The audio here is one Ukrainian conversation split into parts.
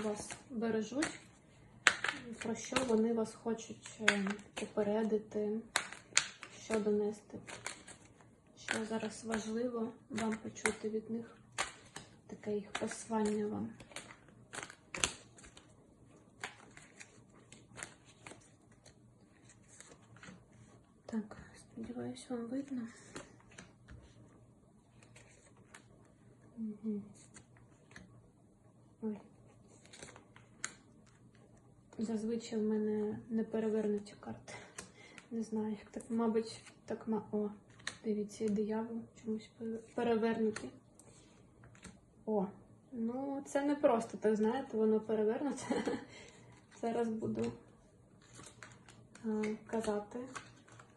вас бережуть, про що вони вас хочуть е, попередити, що донести. Що зараз важливо вам почути від них таке їх послання вам. Так, сподіваюсь, вам видно. Угу. Ой. Зазвичай в мене не перевернуті карти. Не знаю, як так, мабуть, так ма. О, дивіться, диявол чомусь перевернуті. О, ну це не просто, так знаєте, воно перевернуте. Зараз буду казати.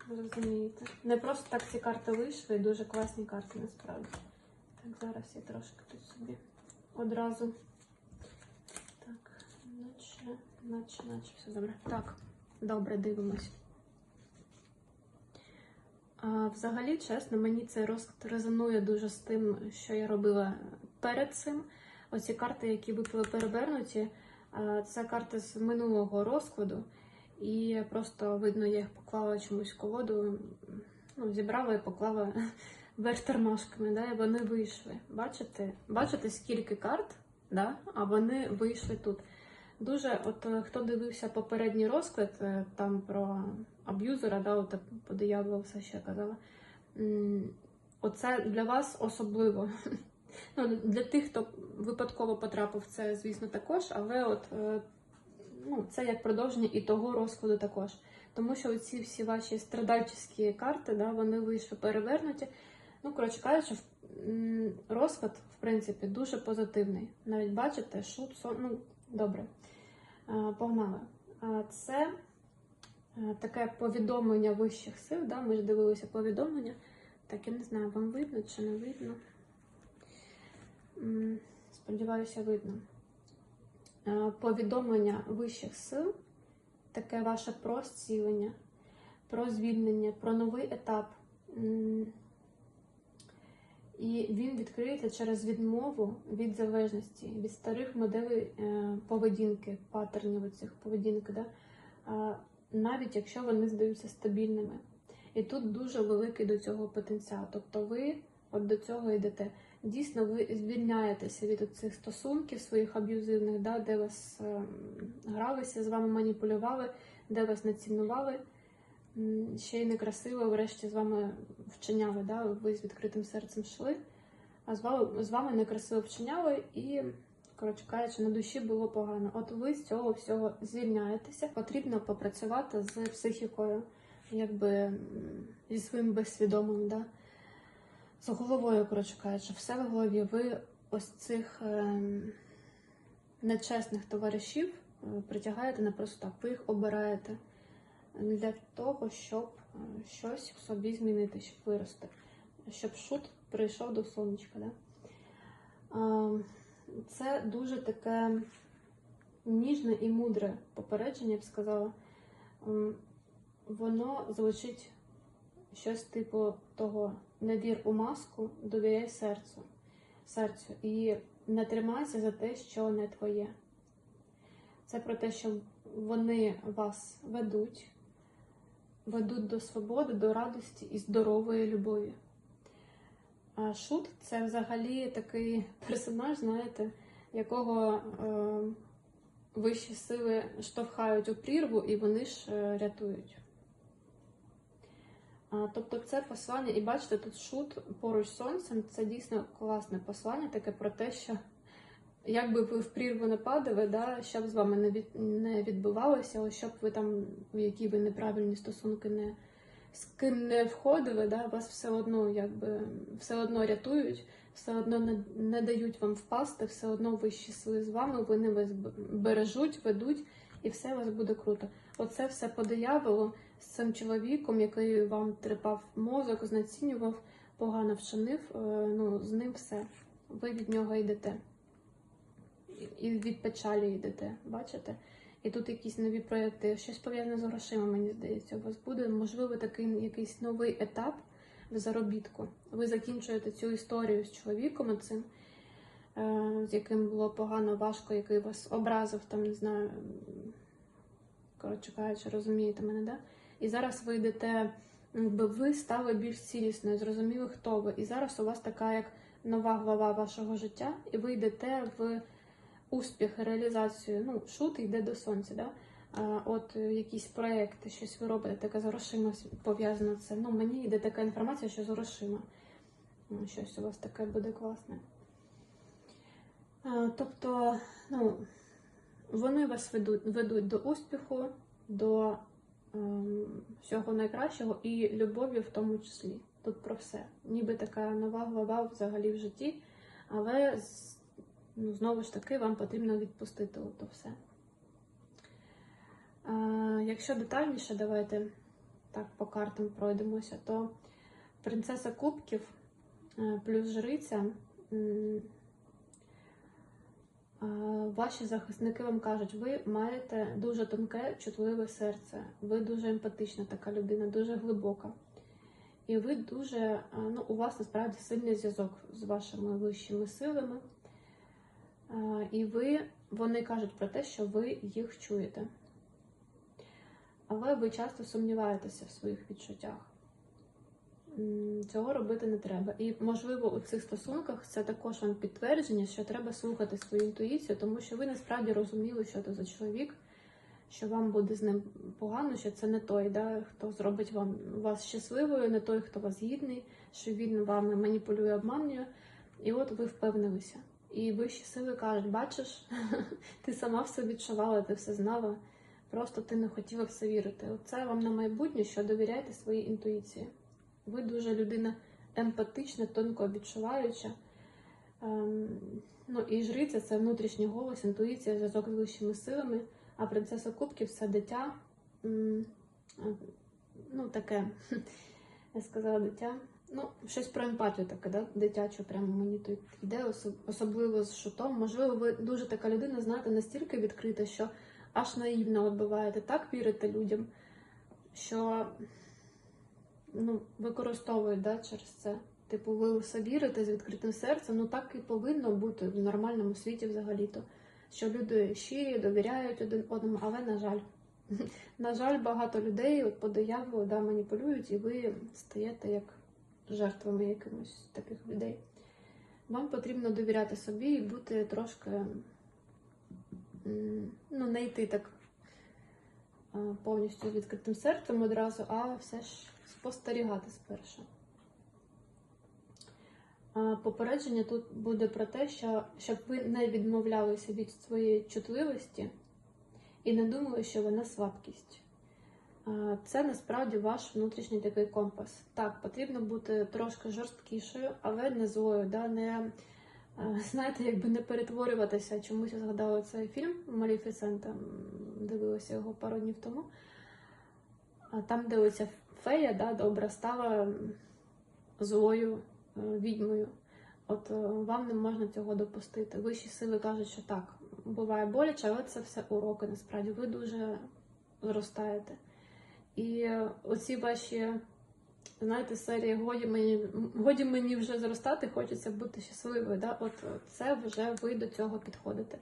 Розумієте? Не просто так ці карти вийшли, дуже класні карти насправді. Так, зараз я трошки тут собі одразу. Наче, наче, все добре. Так, добре, дивимось. Взагалі, чесно, мені цей розклад резонує дуже з тим, що я робила перед цим. Оці карти, які випали перевернуті, це карти з минулого розкладу. І просто видно, я їх поклала чомусь в колоду, ну, зібрала і поклала вверх тормашками, да, вони вийшли. Бачите? Бачите, скільки карт, да, а вони вийшли тут. Дуже, от е, хто дивився попередній розклад, е, там про аб'юзера, да, от, по дияволу все ще казала. Оце для вас особливо. Ну, для тих, хто випадково потрапив це, звісно, також, але от е, ну, це як продовження і того розкладу також. Тому що оці всі ваші страдальчі карти, да, вони вийшли перевернуті. Ну, коротше кажучи, розклад, в принципі, дуже позитивний. Навіть бачите, сон, ну, добре. Погнали. Це е, таке повідомлення вищих сил. Да? Ми ж дивилися повідомлення. Так, я не знаю, вам видно чи не видно. Сподіваюся, видно. Е, Повідомлення вищих сил, таке ваше про зцілення, про звільнення, про новий етап. І він відкриється через відмову від залежності, від старих моделей е, поведінки, паттернів цих поведінки, да? навіть якщо вони здаються стабільними. І тут дуже великий до цього потенціал. Тобто ви от до цього йдете. Дійсно, ви звільняєтеся від цих стосунків своїх аб'юзивних, да, де вас е, гралися, з вами маніпулювали, де вас не цінували. М, Ще й некрасиво, врешті, з вами вчиняли. Да? Ви з відкритим серцем йшли, а з вами, з вами некрасиво вчиняли і, коротше кажучи, на душі було погано. От ви з цього всього звільняєтеся. Потрібно попрацювати з психікою, якби зі своїм безсвідомим. Да? З головою, коротше кажучи, все в голові. Ви ось цих ем, нечесних товаришів е, притягаєте не просто так, ви їх обираєте для того, щоб е, щось в собі змінити, щоб вирости, щоб шут прийшов до сонечка. Да? Це дуже таке ніжне і мудре попередження, я б сказала. Воно звучить щось типу того: не вір у маску, довіряй серцю, серцю і не тримайся за те, що не твоє. Це про те, що вони вас ведуть, ведуть до свободи, до радості і здорової любові. А шут це взагалі такий персонаж, знаєте, якого е, вищі сили штовхають у прірву і вони ж е, рятують. Тобто це послання, і бачите, тут шут поруч з сонцем, це дійсно класне послання, таке про те, що як би ви в прірву не падали, да, що б з вами не, від, не відбувалося, ось щоб ви там, в які ви неправильні стосунки не з ким не входили, да, вас все одно якби все одно рятують, все одно не, не дають вам впасти, все одно вищі сили з вами, вони вас бережуть, ведуть, і все у вас буде круто. Оце все по дияволу з цим чоловіком, який вам трепав мозок, знецінював, погано вчинив, е, ну, з ним все. Ви від нього йдете. І від печалі йдете, бачите? І тут якісь нові проекти, щось пов'язане з грошима, мені здається, у вас буде, можливо, такий якийсь новий етап в заробітку. Ви закінчуєте цю історію з чоловіком цим. е, з яким було погано, важко, який вас образив, там не знаю. Коротше кажучи, розумієте мене, да? І зараз ви йдете, якби ви стали більш цілісною, зрозуміли, хто ви. І зараз у вас така як нова глава вашого життя, і ви йдете в успіх, реалізацію. Ну, шут йде до сонця, да? От е, якісь проекти, щось ви робите, таке з грошима пов'язано це. Ну, мені йде така інформація, що з грошима. Ну, Щось у вас таке буде класне. Тобто, ну, вони вас ведуть, ведуть до успіху, до ем, всього найкращого і любові в тому числі. Тут про все. Ніби така нова глава взагалі в житті, але з- ну, знову ж таки вам потрібно відпустити ото все. А, якщо детальніше, давайте так по картам пройдемося, то принцеса кубків е, плюс жриця. Ваші захисники вам кажуть, ви маєте дуже тонке, чутливе серце, ви дуже емпатична така людина, дуже глибока. І ви дуже, ну, у вас насправді сильний зв'язок з вашими вищими силами. І ви, вони кажуть про те, що ви їх чуєте. Але ви часто сумніваєтеся в своїх відчуттях. Цього робити не треба. І, можливо, у цих стосунках це також вам підтвердження, що треба слухати свою інтуїцію, тому що ви насправді розуміли, що це за чоловік, що вам буде з ним погано, що це не той, да, хто зробить вам вас щасливою, не той, хто вас гідний, що він вами маніпулює, обманює. І от ви впевнилися. І вищі сили кажуть, бачиш, ти сама все відчувала, ти все знала. Просто ти не хотіла в це вірити. Оце вам на майбутнє, що довіряйте своїй інтуїції. Ви дуже людина емпатична, тонко відчуваюча. Ем, ну і жриця це внутрішній голос, інтуїція, зв'язок з вищими силами, а принцеса Кубків це дитя. Ну, таке, я сказала дитя. Ну, щось про емпатію таке, да? дитячу, прямо мені тут йде, особ- особливо з шутом. Можливо, ви дуже така людина, знаєте, настільки відкрита, що аж наївно от буваєте, так вірите людям, що ну, використовують да, через це. Типу, ви все вірите з відкритим серцем, ну так і повинно бути в нормальному світі взагалі-то. Що люди щирі, довіряють один одному, але на жаль. На жаль, багато людей от по дияволу да, маніпулюють, і ви стаєте як жертвами якимось таких людей. Вам потрібно довіряти собі і бути трошки, ну, не йти так повністю з відкритим серцем одразу, а все ж спостерігати спершу. Попередження тут буде про те, що щоб ви не відмовлялися від своєї чутливості і не думали, що вона слабкість. Це насправді ваш внутрішній такий компас. Так, потрібно бути трошки жорсткішою, але не злою, да? не а, знаєте, якби не перетворюватися. Чомусь я згадала цей фільм Маліфісента, дивилася його пару днів тому. Там, де оця фея, да, добра, стала злою е, відьмою. От е, вам не можна цього допустити. Вищі сили кажуть, що так, буває боляче, але це все уроки. Насправді ви дуже зростаєте. І е, оці ваші, знаєте, серії годі мені, годі мені вже зростати, хочеться бути щасливою. Да? От е, це вже ви до цього підходите.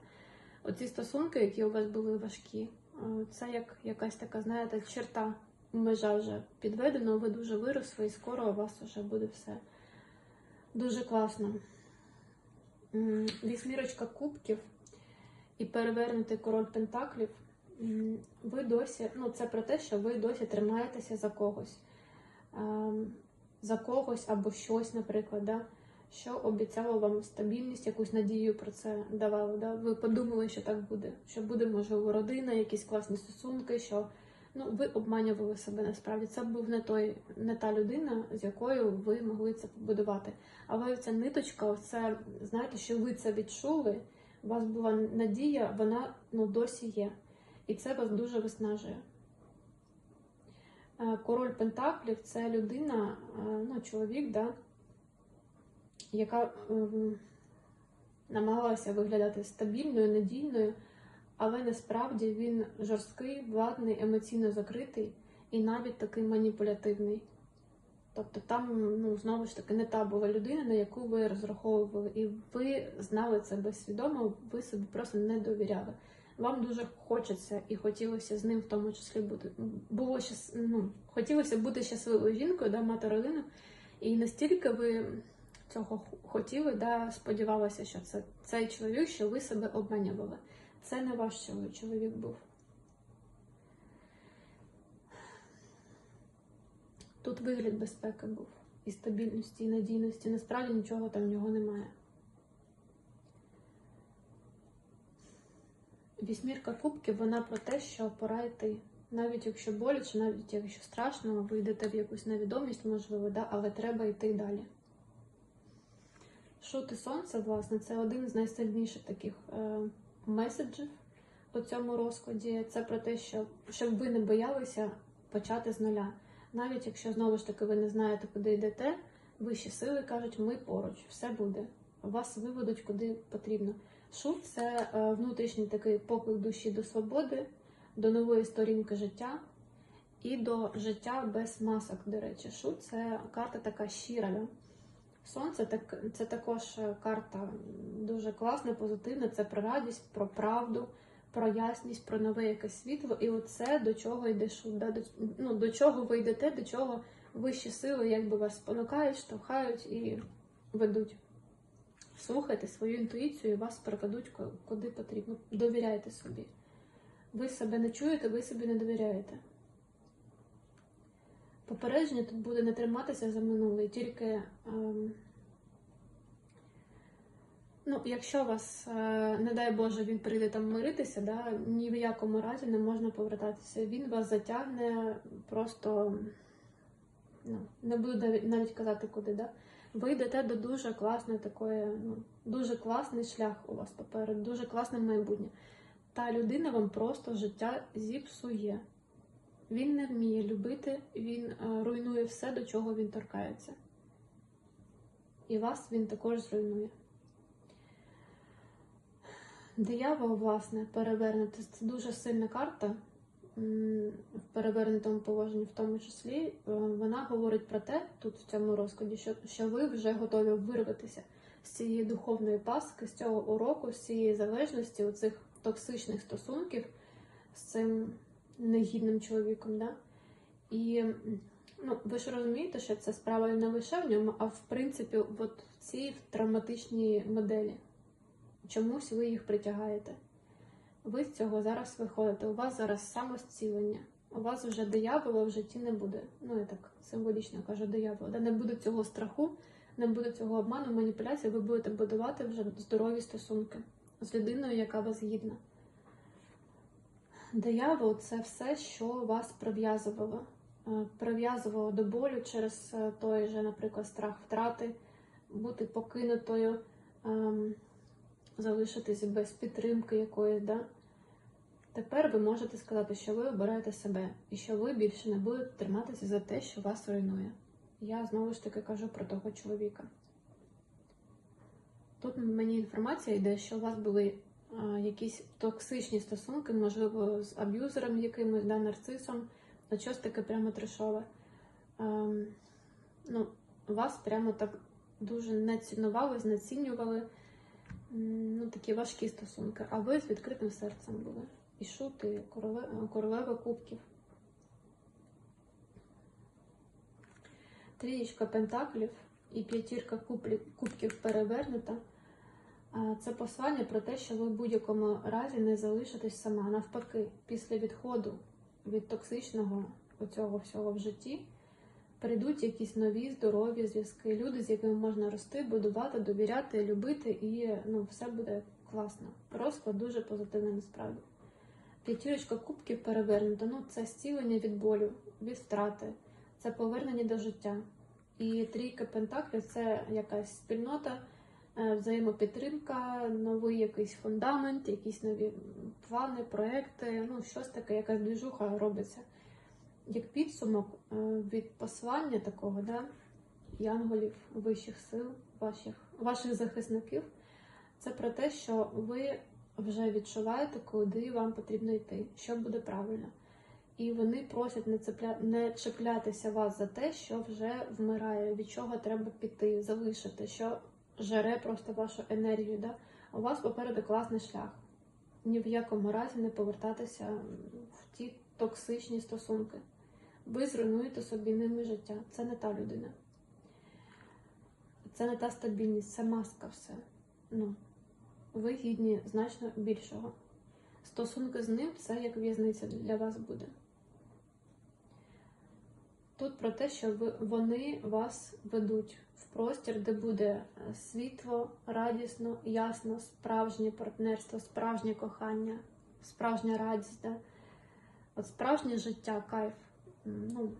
Оці стосунки, які у вас були важкі, е, це як якась така, знаєте, черта, межа вже підведена, ви дуже виросли, і скоро у вас вже буде все дуже класно. Вісьмірочка кубків і перевернутий король пентаклів. Ви досі, ну це про те, що ви досі тримаєтеся за когось. Ем, За когось або щось, наприклад, да? що обіцяло вам стабільність, якусь надію про це давало. Да? Ви подумали, що так буде, що буде, можливо, родина, якісь класні стосунки, що ну, ви обманювали себе насправді. Це був не той, не та людина, з якою ви могли це побудувати. Але ця ниточка, це знаєте, що ви це відчули, у вас була надія, вона ну, досі є. І це вас дуже виснажує. Е, Король Пентаклів це людина, е, ну, чоловік, да, яка ем, намагалася виглядати стабільною, надійною, але насправді він жорсткий, владний, емоційно закритий і навіть такий маніпулятивний. Тобто там, ну, знову ж таки, не та була людина, на яку ви розраховували, і ви знали це безсвідомо, ви собі просто не довіряли. Вам дуже хочеться і хотілося з ним в тому числі бути. Було щас, ну, хотілося бути щасливою жінкою, да, мати родину. І настільки ви цього хотіли, да, сподівалися, що це цей чоловік, що ви себе обманювали. Це не ваш чоловік, був. Тут вигляд безпеки був. І стабільності, і надійності. Насправді нічого там в нього немає. Вісьмірка кубків вона про те, що пора йти. Навіть якщо боляче, навіть якщо страшно, ви йдете в якусь невідомість, можливо, да, але треба йти далі. Шути сонця, власне, це один з найсильніших таких е, меседжів у цьому розкладі. Це про те, що щоб ви не боялися почати з нуля. Навіть якщо знову ж таки ви не знаєте, куди йдете, вищі сили кажуть, ми поруч, все буде. Вас виведуть куди потрібно. Шут це е, внутрішній такий поклик душі до свободи, до нової сторінки життя і до життя без масок, до речі. Шут це карта така щира. Сонце так, це також е, карта дуже класна, позитивна. Це про радість, про правду, про ясність, про нове якесь світло. І оце до чого йде шут. Да? До, ну, до чого ви йдете, до чого вищі сили якби вас спонукають, штовхають і ведуть. Слухайте свою інтуїцію і вас проведуть куди потрібно. Довіряйте собі. Ви себе не чуєте, ви собі не довіряєте. Попередження тут буде не триматися за минуле, тільки ем, ну, якщо вас, е, не дай Боже, він прийде там миритися, да, ні в якому разі не можна повертатися. Він вас затягне просто, ну, не буду навіть казати куди, да. Ви йдете до дуже класної такої, ну, дуже класний шлях у вас попереду, дуже класне майбутнє. Та людина вам просто життя зіпсує. Він не вміє любити, він е, руйнує все, до чого він торкається. І вас він також зруйнує. Диявол, власне, перевернути це дуже сильна карта в перевернутому положенні, в тому числі. Е, Вона говорить про те, тут в цьому розкладі, що, що ви вже готові вирватися з цієї духовної пастки, з цього уроку, з цієї залежності, оцих токсичних стосунків з цим негідним чоловіком. Да? І ну, ви ж розумієте, що це справа не лише в ньому, а в принципі, от в цій травматичній моделі. Чомусь ви їх притягаєте. Ви з цього зараз виходите. У вас зараз самозцілення. У вас вже диявола в житті не буде. Ну, я так символічно кажу диявола. Да? Не буде цього страху, не буде цього обману, маніпуляції. Ви будете будувати вже здорові стосунки з людиною, яка вас гідна. Диявол це все, що вас прив'язувало. Е, Прив'язувало до болю через е, той же, наприклад, страх втрати, бути покинутою, ем, залишитись без підтримки якоїсь. Да? Тепер ви можете сказати, що ви обираєте себе і що ви більше не будете триматися за те, що вас руйнує. Я знову ж таки кажу про того чоловіка. Тут мені інформація йде, що у вас були а, якісь токсичні стосунки, можливо, з аб'юзером якимось, да, нарцисом, ну щось таке прямо трешове. Ем, ну, вас прямо так дуже не цінували, знецінювали. Ну, такі важкі стосунки. А ви з відкритим серцем були. І шут, і короле, королева кубків. Трієчка пентаклів і п'ятірка кубків перевернута. Це послання про те, що ви в будь-якому разі не залишитесь сама. Навпаки, після відходу від токсичного оцього всього в житті прийдуть якісь нові здорові зв'язки, люди, з якими можна рости, будувати, довіряти, любити, і ну, все буде класно. Розклад дуже позитивний насправді. П'ятірочка кубків перевернута. Ну, це зцілення від болю, від втрати, це повернення до життя. І трійка пентаклів це якась спільнота, е, взаємопідтримка, новий якийсь фундамент, якісь нові плани, проекти, ну щось таке, якась двіжуха робиться. Як підсумок е, від послання такого, да, янголів, вищих сил, ваших, ваших захисників, це про те, що ви вже відчуваєте, куди вам потрібно йти, що буде правильно. І вони просять не, цепля... не чіплятися вас за те, що вже вмирає, від чого треба піти, залишити, що жере просто вашу енергію. Да? У вас попереду класний шлях. Ні в якому разі не повертатися в ті токсичні стосунки. Ви зруйнуєте собі ними життя. Це не та людина. Це не та стабільність, це маска все. Ну, ви гідні значно більшого. Стосунки з ним це як в'язниця для вас буде. Тут про те, що вони вас ведуть в простір, де буде е, світло, радісно, ясно, справжнє партнерство, справжнє кохання, справжня радість, да? От справжнє життя, кайф. Ну,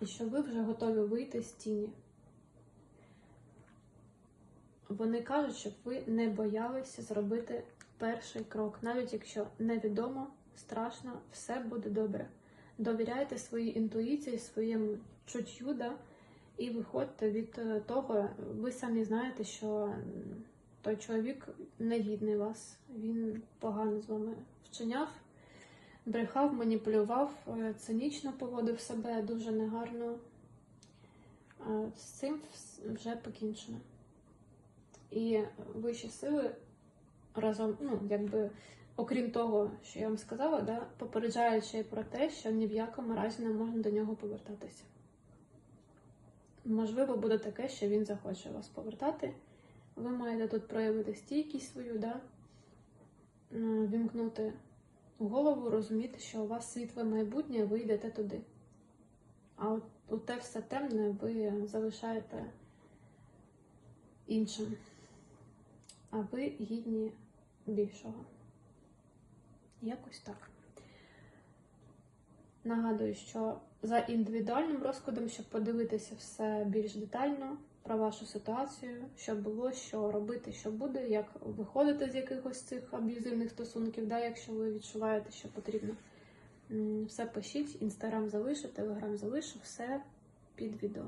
і що ви вже готові вийти з тіні. Вони кажуть, щоб ви не боялися зробити перший крок, навіть якщо невідомо, страшно, все буде добре. Довіряйте своїй інтуїції, своєму чуттю, да, і виходьте від е, того, ви самі знаєте, що той чоловік не гідний вас, він погано з вами вчиняв, брехав, маніпулював, е, цинічно поводив себе дуже негарно. Е, З цим вже покінчено. І вищі сили разом, ну, якби, окрім того, що я вам сказала, да, й про те, що ні в якому разі не можна до нього повертатися. Можливо, буде таке, що він захоче вас повертати. Ви маєте тут проявити стійкість свою, да, м, вімкнути голову, розуміти, що у вас світле майбутнє, ви йдете туди. А от у те все темне ви залишаєте іншим. А ви гідні більшого. Якось так. Нагадую, що за індивідуальним розкладом, щоб подивитися все більш детально про вашу ситуацію, що було, що робити, що буде, як виходити з якихось цих аб'юзивних стосунків, да, якщо ви відчуваєте, що потрібно. Все пишіть, інстаграм залишу, телеграм залишу, все під відео.